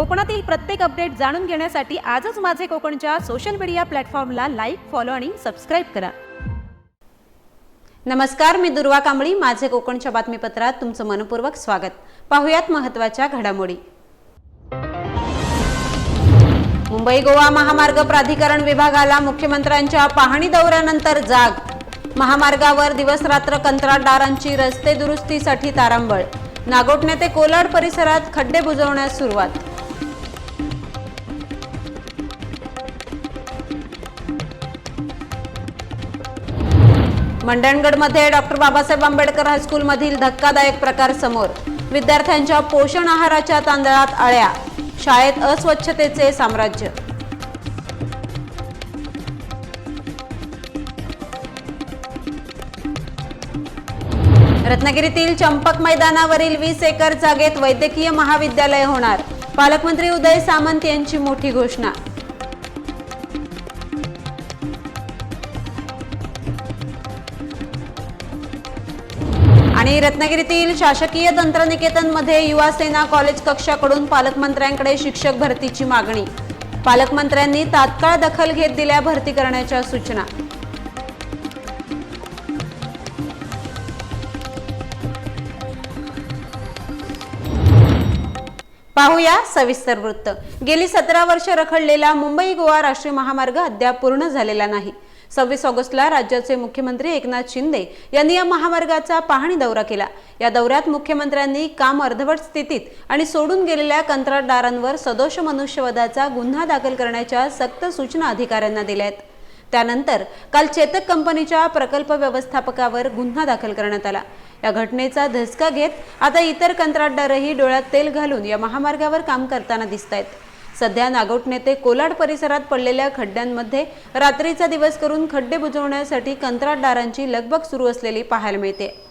कोकणातील प्रत्येक अपडेट जाणून घेण्यासाठी आजच माझे कोकणच्या सोशल मीडिया प्लॅटफॉर्मला लाईक फॉलो आणि सबस्क्राईब करा. नमस्कार मी दुर्वा कांबळी. माझे कोकणच्या बातमीपत्रात तुमचं मनपूर्वक स्वागत. पाहुयात महत्त्वाच्या घडामोडी. मुंबई गोवा महामार्ग प्राधिकरण विभागाला मुख्यमंत्र्यांच्या पाहणी दौऱ्यानंतर जाग. महामार्गावर दिवस रात्र कंत्राटदारांची रस्ते दुरुस्तीसाठी तारांबळ. नागोटण्या ते कोलाड परिसरात खड्डे बुजवण्यास सुरुवात. मंडणगडमध्ये डॉक्टर बाबासाहेब आंबेडकर हायस्कूलमधील धक्कादायक प्रकार समोर. विद्यार्थ्यांच्या पोषण आहाराच्या तांदळात आळ्या. शाळेत अस्वच्छतेचे साम्राज्य. रत्नागिरीतील चंपक मैदानावरील वीस एकर जागेत वैद्यकीय महाविद्यालय होणार. पालकमंत्री उदय सामंत यांची मोठी घोषणा. आणि रत्नागिरीतील शासकीय तंत्रनिकेतनमध्ये युवा सेना कॉलेज कक्षाकडून पालकमंत्र्यांकडे शिक्षक भरतीची मागणी. पालकमंत्र्यांनी तात्काळ दखल घेत दिल्या भरती करण्याच्या सूचना. पाहूया सविस्तर वृत्त. गेली सतरा वर्ष रखडलेला मुंबई गोवा राष्ट्रीय महामार्ग अद्याप पूर्ण झालेला नाही. सव्वीस ऑगस्टला राज्याचे मुख्यमंत्री एकनाथ शिंदे यांनी या महामार्गाचा पाहणी दौरा केला. या दौऱ्यात मुख्यमंत्र्यांनी काम अर्धवट स्थितीत आणि सोडून गेलेल्या कंत्राटदारांवर सदोष मनुष्यवधाचा गुन्हा दाखल करण्याच्या सक्त सूचना अधिकाऱ्यांना दिल्या आहेत. त्यानंतर काल चेतक कंपनीच्या प्रकल्प व्यवस्थापकावर गुन्हा दाखल करण्यात आला. या घटनेचा धसका घेत आता इतर कंत्राटदारही डोळ्यात तेल घालून या महामार्गावर काम करताना दिसत आहेत सध्या नागोठणे ते कोलाड परिसरात पडलेल्या खड्ड्यांमध्ये रात्रीचा दिवस करून खड्डे बुजवण्यासाठी कंत्राटदारांची लगबग सुरू असलेली पाहायला मिळते.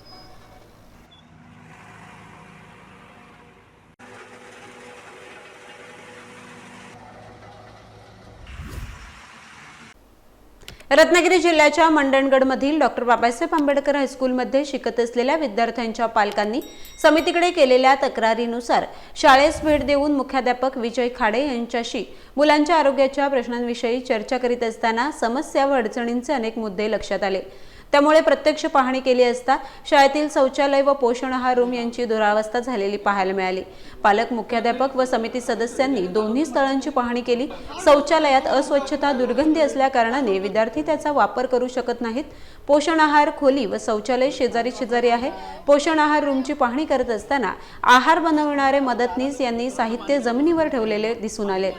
रत्नागिरी जिल्ह्याच्या मंडणगडमधील डॉक्टर बाबासाहेब आंबेडकर हायस्कूलमध्ये शिकत असलेल्या विद्यार्थ्यांच्या पालकांनी समितीकडे केलेल्या तक्रारीनुसार शाळेस भेट देऊन मुख्याध्यापक विजय खाडे यांच्याशी मुलांच्या आरोग्याच्या प्रश्नांविषयी चर्चा करीत असताना समस्या व अडचणींचे अनेक मुद्दे लक्षात आले. त्यामुळे प्रत्यक्ष पाहणी केली असता शाळेतील शौचालय व पोषण आहार रूम यांची दुरावस्था झालेली पाहायला मिळाली. पालक मुख्याध्यापक व समिती सदस्यांनी दोन्ही स्थळांची पाहणी केली. शौचालयात अस्वच्छता दुर्गंधी असल्या कारणाने विद्यार्थी त्याचा वापर करू शकत नाहीत. पोषण आहार खोली व शौचालय शेजारी शेजारी आहे. पोषण आहार रूमची पाहणी करत असताना आहार बनवणारे मदतनीस यांनी साहित्य जमिनीवर ठेवलेले दिसून आले.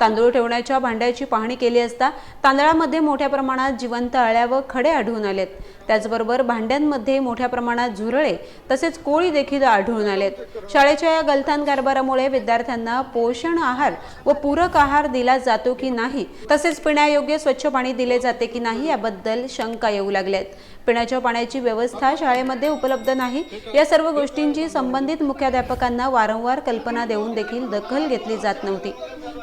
तांदूळ ठेवण्याच्या भांड्याची पाहणी केली असता तांदळामध्ये मोठ्या प्रमाणात जिवंत अळ्या व खडे आढळून आलेत. त्याचबरोबर भांड्यांमध्ये मोठ्या प्रमाणात झुरळे तसेच कोळी देखील आढळून आलेत. शाळेच्या या गलथान कारभारामुळे विद्यार्थ्यांना पोषण आहार व पूरक आहार दिला जातो की नाही तसेच पिण्यायोग्य स्वच्छ पाणी दिले जाते की नाही याबद्दल शंका येऊ लागल्यात. पिण्याच्या पाण्याची व्यवस्था शाळेमध्ये उपलब्ध नाही. या सर्व गोष्टींची संबंधित मुख्याध्यापकांना वारंवार कल्पना देऊन देखील दखल घेतली जात नव्हती.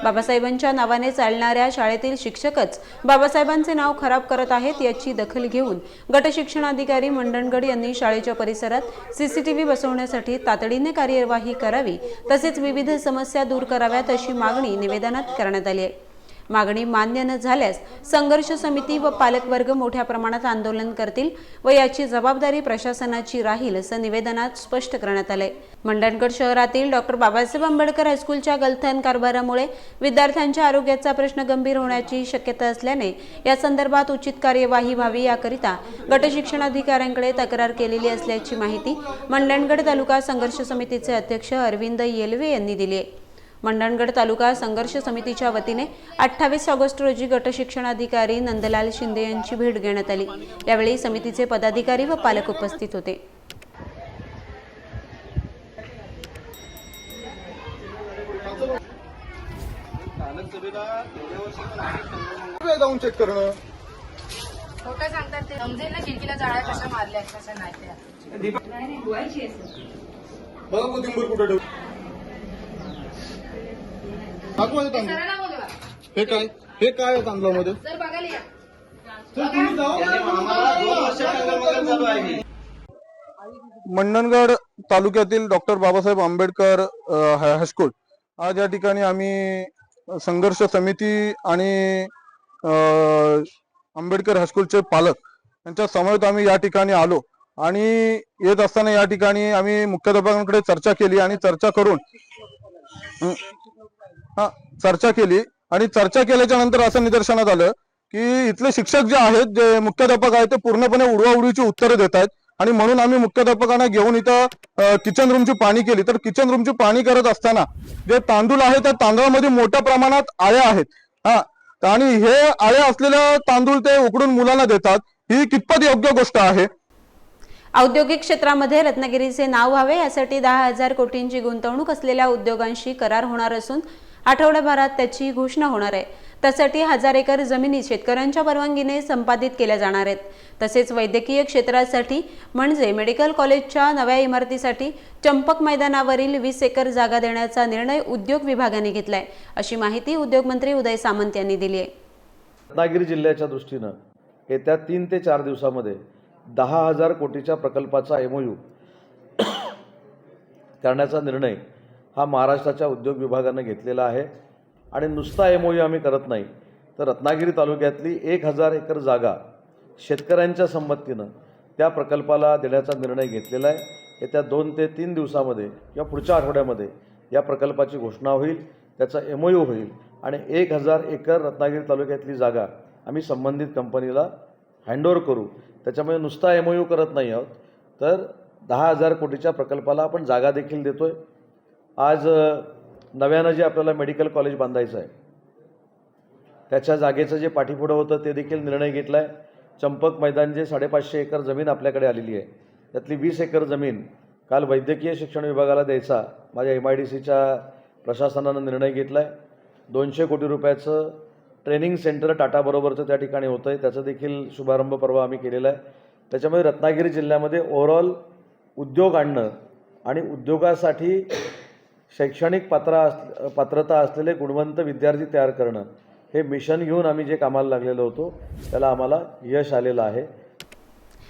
बाबासाहेबांच्या नावाने चालणाऱ्या शाळेतील शिक्षकच बाबासाहेबांचे नाव खराब करत आहेत याची दखल घेऊन गट शिक्षणाधिकारी मंडणगड यांनी शाळेच्या परिसरात सीसीटीव्ही बसवण्यासाठी तातडीने कार्यवाही करावी तसेच विविध समस्या दूर कराव्यात अशी मागणी निवेदनात करण्यात आली आहे. मागणी मान्य न झाल्यास संघर्ष समिती व पालकवर्ग मोठ्या प्रमाणात आंदोलन करतील व याची जबाबदारी प्रशासनाची राहील असं निवेदनात स्पष्ट करण्यात आलंय. मंडणगड शहरातील डॉक्टर बाबासाहेब आंबेडकर हायस्कूलच्या गलथान कारभारामुळे विद्यार्थ्यांच्या आरोग्याचा प्रश्न गंभीर होण्याची शक्यता असल्याने या संदर्भात उचित कार्यवाही व्हावी याकरिता गटशिक्षण अधिकाऱ्यांकडे तक्रार केलेली असल्याची माहिती मंडणगड तालुका संघर्ष समितीचे अध्यक्ष अरविंद येलवे यांनी दिली आहे. मंडणगड तालुका संघर्ष समितीच्या वतीने अठ्ठावीस ऑगस्ट रोजी गट शिक्षणाधिकारी नंदलाल शिंदे यांची भेट घेण्यात आली. यावेळी समितीचे पदाधिकारी व पालक उपस्थित होते. जाऊन चेक करणं? खोटं सांगतात ते. समजेल ना खिडकीला जाळ्या कशा मारल्या कशा नाही त्या. बघा कोथिंबीर कुठे ठेव दाखवा हे तांदूळ सरांना बोलवा. हे काय? हे काय आहे तांदळामध्ये सर बघायला या. मंडणगड तालुक्यातील डॉक्टर बाबासाहेब आंबेडकर हायस्कूल. आज या ठिकाणी आम्ही संघर्ष समिती आणि आंबेडकर हायस्कूलचे पालक यांच्या समवेत आम्ही या ठिकाणी आलो. आणि येत असताना या ठिकाणी आम्ही मुख्याध्यापकांकडे चर्चा केली आणि चर्चा करून हा चर्चा केली. आणि चर्चा केल्याच्यानंतर असं निदर्शनात आलं की इथले शिक्षक जे आहेत जे मुख्याध्यापक आहेत ते पूर्णपणे उडवाउडीची उत्तरं देत आहेत. आणि म्हणून आम्ही मुख्याध्यापकांना घेऊन इथं किचन रूमची पाणी केली. तर किचन रूमची पाणी करत असताना जे तांदूळ आहे त्या तांदळामध्ये मोठ्या प्रमाणात आळ्या आहेत. हा आणि हे आळ्या असलेल्या तांदूळ ते उकडून मुलांना देतात ही कितपत योग्य गोष्ट आहे? औद्योगिक क्षेत्रामध्ये रत्नागिरीचे नाव व्हावे यासाठी दहा हजार कोटींची गुंतवणूक असलेल्या उद्योगांशी करार होणार असून आठवड्याभरात त्याची घोषणा होणार आहे. त्यासाठी हजार एकर जमिनी शेतकऱ्यांच्या परवानगीने संपादित केल्या जाणार आहेत. तसेच वैद्यकीय क्षेत्रासाठी म्हणजे मेडिकल कॉलेजच्या नव्या इमारतीसाठी चंपक मैदानावरील वीस एकर जागा देण्याचा निर्णय उद्योग विभागाने घेतलाय अशी माहिती उद्योगमंत्री उदय सामंत यांनी दिली आहे. रत्नागिरी जिल्ह्याच्या दृष्टीनं येत्या तीन ते चार दिवसामध्ये दहा हजार कोटीच्या प्रकल्पाचा एमओयू करण्याचा निर्णय हा महाराष्ट्राच्या उद्योग विभागानं घेतलेला आहे. आणि नुसता एम यू आम्ही करत नाही. तर रत्नागिरी तालुक्यातली एक हजार एकर जागा शेतकऱ्यांच्या संमतीनं त्या प्रकल्पाला देण्याचा निर्णय घेतलेला आहे. येत्या दोन ते तीन दिवसामध्ये किंवा पुढच्या आठवड्यामध्ये या प्रकल्पाची घोषणा होईल त्याचा एम यू होईल आणि एक हजार एकर रत्नागिरी तालुक्यातली जागा आम्ही संबंधित कंपनीला हँडओव्हर करू. त्याच्यामुळे नुसता एम यू करत नाही आहोत. तर दहा हजार कोटीच्या प्रकल्पाला आपण जागा देखील देतो आहे आज नव्यानं जे आपल्याला मेडिकल कॉलेज बांधायचं आहे त्याच्या जागेचं जे पाठीपुढं होतं ते देखील निर्णय घेतला आहे चंपक मैदान जे साडेपाचशे एकर जमीन आपल्याकडे आलेली आहे त्यातली वीस एकर जमीन काल वैद्यकीय शिक्षण विभागाला द्यायचा माझ्या एम आय डी सीच्या प्रशासनानं निर्णय घेतला आहे दोनशे कोटी रुपयाचं ट्रेनिंग सेंटर टाटाबरोबरचं त्या ठिकाणी होतं आहे त्याचा देखील शुभारंभ परवा आम्ही केलेला आहे. त्याच्यामुळे रत्नागिरी जिल्ह्यामध्ये ओव्हरऑल उद्योग आणणं आणि उद्योगासाठी शैक्षणिक पात्र अस पात्रता असलेले गुणवंत विद्यार्थी तयार करणं हे मिशन घेऊन आम्ही जे कामाला लागलेलो होतो त्याला आम्हाला यश आलेलं आहे.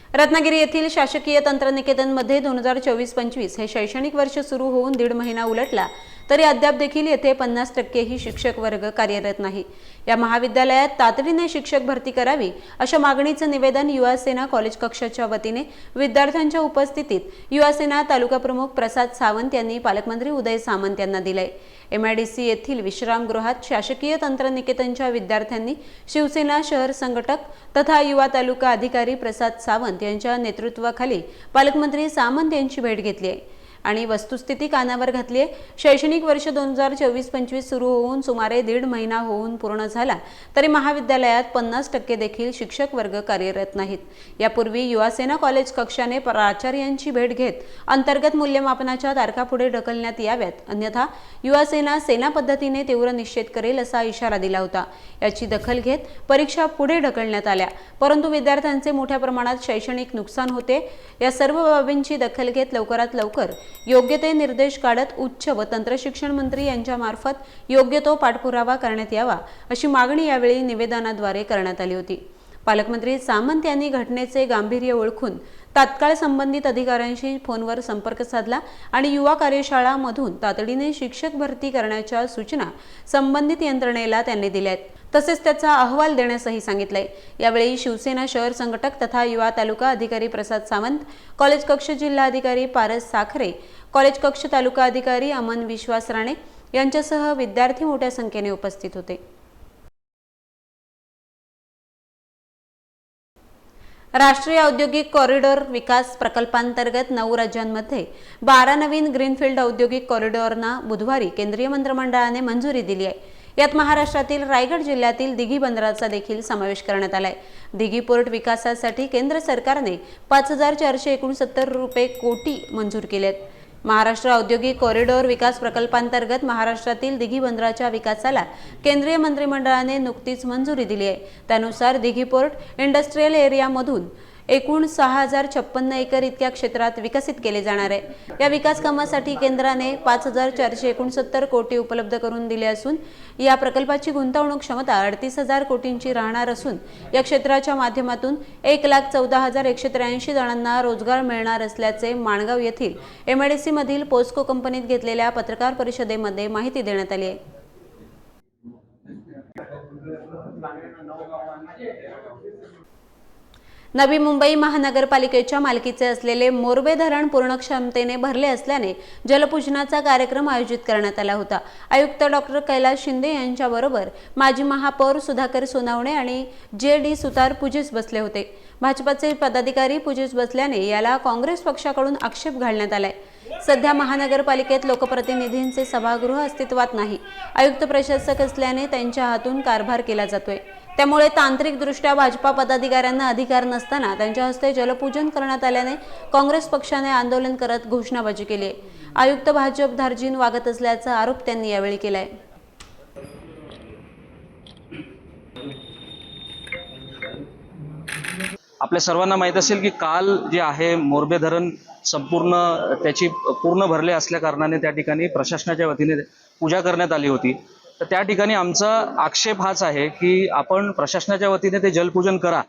रत्नागिरी येथील शासकीय तंत्रनिकेतनमध्ये दोन हजार चोवीस पंचवीस हे शैक्षणिक वर्ष सुरू होऊन दीड महिना उलटला. तरी अद्याप देखील येथे पन्नास टक्केही शिक्षक वर्ग कार्यरत नाही. या महाविद्यालयात तातडीने शिक्षक भरती करावी अशा मागणीचं निवेदन युवासेना कॉलेज कक्षाच्या वतीने विद्यार्थ्यांच्या उपस्थितीत युवासेना तालुका प्रमुख प्रसाद सावंत यांनी पालकमंत्री उदय सामंत यांना दिलंय. एमआयडीसी येथील विश्रामगृहात शासकीय तंत्रनिकेतनच्या विद्यार्थ्यांनी शिवसेना शहर संघटक तथा युवा तालुका अधिकारी प्रसाद सावंत यांच्या नेतृत्वाखाली पालकमंत्री सामंत यांची भेट घेतली आहे. आणि वस्तुस्थिती कानावर घातली आहे शैक्षणिक वर्ष दोन हजार चोवीस पंचवीस सुरू होऊन सुमारे दीड महिना होऊन पूर्ण झाला तरी महाविद्यालयात पन्नास टक्के देखील शिक्षक वर्ग कार्यरत नाहीत. यापूर्वी युवासेना कॉलेज कक्षाने प्राचार्यांची भेट घेत अंतर्गत मूल्यमापनाच्या तारखा पुढे ढकलण्यात याव्यात. अन्यथा युवासेना सेना पद्धतीने तीव्र निषेध करेल असा इशारा दिला होता. याची दखल घेत परीक्षा पुढे ढकलण्यात आल्या. परंतु विद्यार्थ्यांचे मोठ्या प्रमाणात शैक्षणिक नुकसान होते. या सर्व बाबींची दखल घेत लवकरात लवकर योग्य ते निर्देश काढत उच्च व तंत्रशिक्षण मंत्री यांच्या मार्फत योग्य तो पाठपुरावा करण्यात यावा अशी मागणी यावेळी निवेदनाद्वारे करण्यात आली होती. पालकमंत्री सामंत यांनी घटनेचे गांभीर्य ओळखून तात्काळ संबंधित अधिकाऱ्यांशी फोनवर संपर्क साधला आणि युवा कार्यशाळामधून तातडीने शिक्षक भरती करण्याच्या सूचना संबंधित यंत्रणेला त्यांनी दिल्या आहेत तसेच त्याचा अहवाल देण्यासही सांगितलंय. यावेळी शिवसेना शहर संघटक तथा युवा तालुका अधिकारी प्रसाद सावंत कॉलेज कक्ष जिल्हा अधिकारी पारस साखरे कॉलेज कक्ष तालुका अधिकारी अमन विश्वास राणे यांच्यासह विद्यार्थी मोठ्या संख्येने उपस्थित होते. राष्ट्रीय औद्योगिक कॉरिडॉर विकास प्रकल्पांतर्गत नऊ राज्यांमध्ये बारा नवीन ग्रीनफील्ड औद्योगिक कॉरिडॉरना बुधवारी केंद्रीय मंत्रिमंडळाने मंजुरी दिली आहे. यात महाराष्ट्रातील रायगड जिल्ह्यातील दिघी बंदराचा देखील समावेश करण्यात आलाय. दिघी पोर्ट विकासासाठी केंद्र सरकारने पाच हजार चारशे एकोणसत्तर रुपये कोटी मंजूर केलेत. महाराष्ट्र औद्योगिक कॉरिडॉर विकास प्रकल्पांतर्गत महाराष्ट्रातील दिघी बंदराच्या विकासाला केंद्रीय मंत्रिमंडळाने नुकतीच मंजुरी दिली आहे. त्यानुसार दिघी पोर्ट इंडस्ट्रीयल एरियामधून एकूण सहा हजार छप्पन्न एकर इतक्या क्षेत्रात विकसित केले जाणार आहे. या विकास कामासाठी केंद्राने पाच हजार चारशे एकोणसत्तर कोटी उपलब्ध करून दिले असून या प्रकल्पाची गुंतवणूक क्षमता अडतीस हजार कोटींची राहणार असून या क्षेत्राच्या माध्यमातून एक लाख चौदा हजार एकशे त्र्याऐंशी जणांना रोजगार मिळणार असल्याचे माणगाव येथील एमआयडीसी मधील पोस्को कंपनीत घेतलेल्या पत्रकार परिषदेमध्ये माहिती देण्यात आली आहे. नवी मुंबई महानगरपालिकेच्या मालकीचे असलेले मोरबे धरण पूर्ण क्षमतेने भरले असल्याने जलपूजनाचा कार्यक्रम आयोजित करण्यात आला होता. आयुक्त डॉक्टर कैलास शिंदे यांच्याबरोबर माजी महापौर सुधाकर सोनावणे आणि जे डी सुतार पूजेस बसले होते. भाजपाचे पदाधिकारी पूजेस बसल्याने याला काँग्रेस पक्षाकडून आक्षेप घालण्यात आलाय. सध्या महानगरपालिकेत लोकप्रतिनिधींचे सभागृह अस्तित्वात नाही. आयुक्त प्रशासक असल्याने त्यांच्या हातून कारभार केला जातोय. त्यामुळे तांत्रिकदृष्ट्या भाजपा पदाधिकाऱ्यांना अधिकार नसताना त्यांच्या हस्ते जलपूजन करण्यात आल्याने काँग्रेस पक्षाने आंदोलन करत घोषणाबाजी केली. आयुक्त भाजप धार्जीन वागत असल्याचा आरोप त्यांनी यावेळी केलाय. आपल्या सर्वांना माहीत असेल की काल जे आहे मोरबे धरण संपूर्ण त्याची पूर्ण भरले असल्या कारणाने त्या ठिकाणी प्रशासनाच्या वतीने पूजा करण्यात आली होती. तर त्या ठिकाणी आमचा आक्षेप हाच आहे की आपण प्रशासनाच्या वतीने ते जलपूजन करा.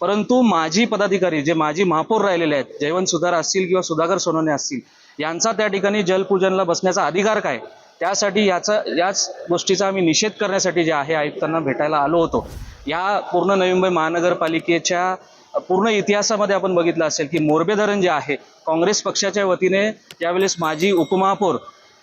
परंतु माजी पदाधिकारी जे माजी महापौर राहिलेले आहेत जयवंत सुधार असतील किंवा सुधाकर सोनवणे असतील यांचा त्या ठिकाणी जलपूजनला बसण्याचा अधिकार काय? त्यासाठी याचा याच गोष्टीचा आम्ही निषेध करण्यासाठी जे आहे आयुक्तांना भेटायला आलो होतो. या पूर्ण नवी मुंबई महानगरपालिकेच्या पूर्ण इतिहासामध्ये आपण बघितलं असेल की मोरबे धरण जे आहे काँग्रेस पक्षाच्या वतीने त्यावेळेस माजी उपमहापौर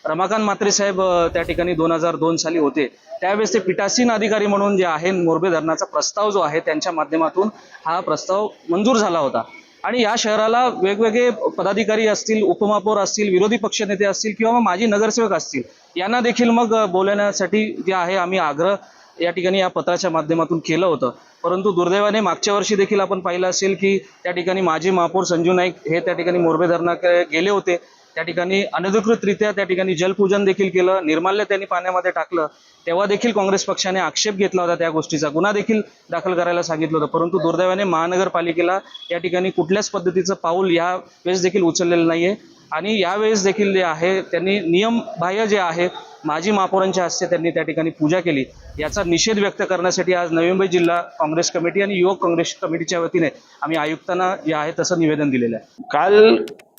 रमाकांत म्हात्रे साहेब त्या ठिकाणी दोन हजार दोन साली होते. त्यावेळेस ते पीठासीन अधिकारी म्हणून जे आहे मोरबे धरणाचा प्रस्ताव जो आहे त्यांच्या माध्यमातून हा प्रस्ताव मंजूर झाला होता. आणि या शहराला वेगवेगळे पदाधिकारी असतील उपमहापौर असतील विरोधी पक्षनेते असतील किंवा मग माजी नगरसेवक असतील यांना देखील मग बोलण्यासाठी बोलवण्यासाठी जे आहे आम्ही आग्रह या ठिकाणी या पत्राच्या माध्यमातून केलं होतं. परंतु दुर्दैवाने मागच्या वर्षी देखील आपण पाहिलं असेल की त्या ठिकाणी माजी महापौर संजू नाईक हे त्या ठिकाणी मोरबे धरणाकडे गेले होते. त्या ठिकाणी अनधिकृतरित्या त्या ठिकाणी जलपूजन देखील केलं निर्माल्य त्यांनी पाण्यामध्ये टाकलं तेव्हा देखील काँग्रेस पक्षाने आक्षेप घेतला होता त्या गोष्टीचा. गुन्हा देखील दाखल करायला सांगितलं होतं परंतु दुर्दैवाने महानगरपालिकेला या ठिकाणी कुठल्याच पद्धतीचं पाऊल या वेळेस देखील उचललेलं नाहीये. आणि यावेळेस देखील जे आहे त्यांनी नियमबाह्य जे आहे माजी महापौरांच्या हस्ते त्यांनी त्या ठिकाणी पूजा केली. याचा निषेध व्यक्त करण्यासाठी आज नवी मुंबई जिल्हा काँग्रेस कमिटी आणि युवक काँग्रेस कमिटीच्या वतीने आम्ही आयुक्तांना जे आहे तसं निवेदन दिलेलं आहे. काल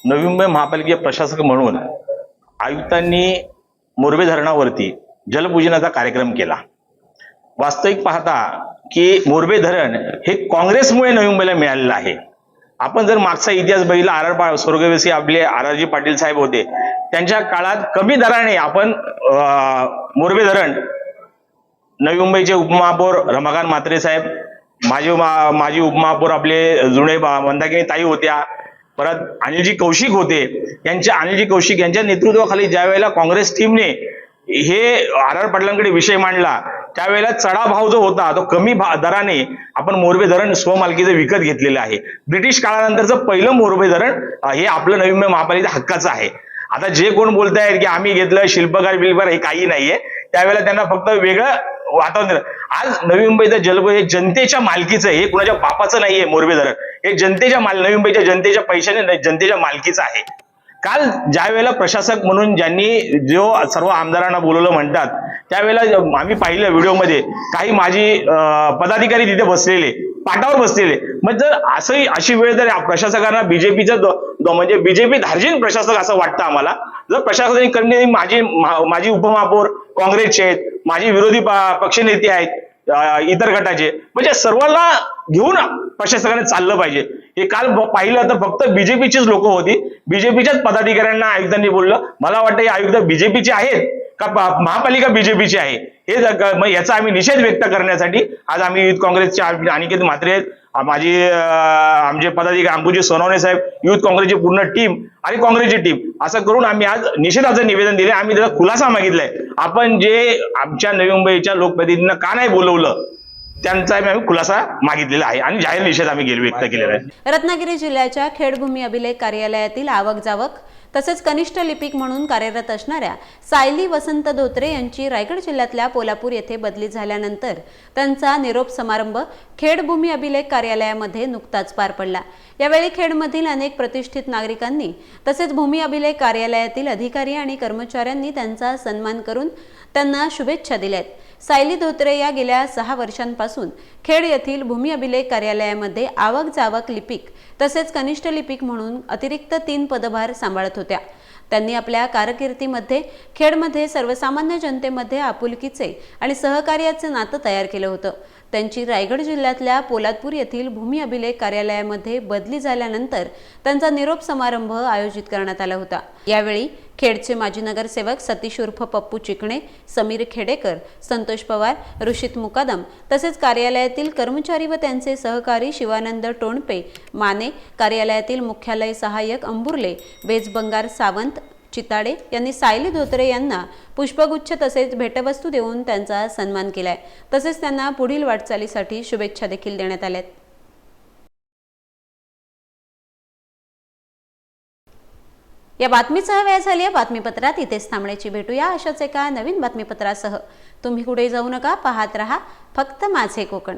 नवी मुंबई महापालिकेचे प्रशासक म्हणून आयुक्तांनी मोरबे धरणावरती जलपूजनाचा कार्यक्रम केला. वास्तविक पाहता की मोरबे धरण हे काँग्रेसमुळे नवी मुंबईला मिळालेलं आहे. आपण जर मागचा इतिहास बघितला आर आर स्वर्गवेसी आपले आर पाटील साहेब होते त्यांच्या काळात कमी दराने आपण अं, मोरबे धरण नवी मुंबईचे उपमहापौर रमाकांत म्हात्रे साहेब माजी मा- माजी उपमहापौर आपले जुने बा- मंदाकिनी ताई होत्या परत अनिलजी कौशिक होते. यांच्या अनिलजी कौशिक यांच्या नेतृत्वाखाली ज्या वेळेला काँग्रेस टीमने हे आर आर पाटलांकडे विषय मांडला त्यावेळेला चढा भाव जो होता तो कमी भा- दराने आपण मोरबे धरण स्वमालकीचं विकत घेतलेलं आहे. ब्रिटिश काळानंतरचं पहिलं मोरबे धरण हे आपलं नवीन महापालिका हक्काचं आहे. आता जे कोण बोलतायत की आम्ही घेतलं शिल्पकार बिल्पकार हे काही नाहीये. त्यावेळेला त्यांना फक्त वेगळं वातावरण दिलं. आज नवी मुंबईचं जलप हे जनतेच्या मालकीचं आहे. हे कुणाच्या बापाचं नाहीये मोरबे धरण हे जनतेच्या माल नवी मुंबईच्या जनतेच्या पैशाने जनतेच्या मालकीचं आहे. काल ज्या वेळेला प्रशासक म्हणून ज्यांनी जो सर्व आमदारांना बोलवलं म्हणतात त्यावेळेला आम्ही पाहिलं व्हिडिओमध्ये काही माझी पदाधिकारी तिथे बसलेले. पाटावर बसलेले. मग जर असंही अशी वेळ जर प्रशासकांना बीजेपीचं म्हणजे बीजेपी धार्जिन प्रशासक असं वाटतं आम्हाला जर प्रशासकांनी करणे माझी माझी उपमहापौर काँग्रेसचे आहेत माझी विरोधी पक्षनेते आहेत इतर गटाचे म्हणजे सर्वांना घेऊन प्रशासकाने चाललं पाहिजे. हे काल पाहिलं तर फक्त बीजेपीचीच लोक होती. बीजेपीच्याच पदाधिकाऱ्यांना आयुक्तांनी बोललं. मला वाटतं हे आयुक्त बीजेपीचे आहेत. का महापालिका बीजेपीची आहे. हे याचा आम्ही निषेध व्यक्त करण्यासाठी आज आम्ही युथ काँग्रेसचे अनिकेत म्हात्रे माझी आमचे पदाधिकारी अंबुजी सोनवणे साहेब युथ काँग्रेसची पूर्ण टीम आणि काँग्रेसची टीम असं करून आम्ही आज निषेधाचं निवेदन दिले आम्ही त्याचा खुलासा मागितलाय. आपण जे आमच्या नवी मुंबईच्या लोकप्रतिनिधींना का नाही बोलवलं त्यांचा आम्ही खुलासा मागितलेला आहे आणि जाहीर निषेध आम्ही व्यक्त केलेला आहे. रत्नागिरी जिल्ह्याच्या खेडभूमी अभिलेख कार्यालयातील आवक जावक तसेच कनिष्ठ लिपिक म्हणून कार्यरत असणाऱ्या सायली वसंत धोत्रे यांची रायगड जिल्ह्यातल्या पोलापूर येथे बदली झाल्यानंतर त्यांचा निरोप समारंभ खेड भूमी अभिलेख कार्यालयामध्ये नुकताच पार पडला. यावेळी खेडमधील अनेक प्रतिष्ठित नागरिकांनी तसेच भूमी अभिलेख कार्यालयातील अधिकारी आणि कर्मचाऱ्यांनी त्यांचा सन्मान करून त्यांना शुभेच्छा दिल्या आहेत सायली धोत्रे या गेल्या सहा वर्षांपासून खेड येथील भूमी अभिलेख कार्यालयामध्ये आवक जावक लिपिक तसेच कनिष्ठ लिपिक म्हणून अतिरिक्त तीन पदभार सांभाळत होत्या. त्यांनी आपल्या कारकिर्दीमध्ये खेडमध्ये सर्वसामान्य जनतेमध्ये आपुलकीचे आणि सहकार्याचे नातं तयार केलं होतं. त्यांची रायगड जिल्ह्यातल्या पोलादपूर येथील भूमी अभिलेख कार्यालयामध्ये बदली झाल्यानंतर त्यांचा निरोप समारंभ आयोजित करण्यात आला होता. यावेळी खेडचे माजी नगरसेवक सतीश उर्फ पप्पू चिकणे समीर खेडेकर संतोष पवार ऋषित मुकादम तसेच कार्यालयातील कर्मचारी व त्यांचे सहकारी शिवानंद टोणपे माने कार्यालयातील मुख्यालय सहाय्यक अंबुर्ले बेजबंगार सावंत चिताडे यांनी सायली धोत्रे यांना पुष्पगुच्छ तसेच भेटवस्तू देऊन त्यांचा सन्मान केलाय. तसेच त्यांना पुढील वाटचालीसाठी शुभेच्छा देखील देण्यात आल्यात. या बातमीचा वेळ झाली आहे. बातमीपत्रात इथेच थांबण्याची भेटूया. अशाच एका नवीन बातमीपत्रासह. तुम्ही कुठे जाऊ नका पाहत रहा फक्त माझे कोकण.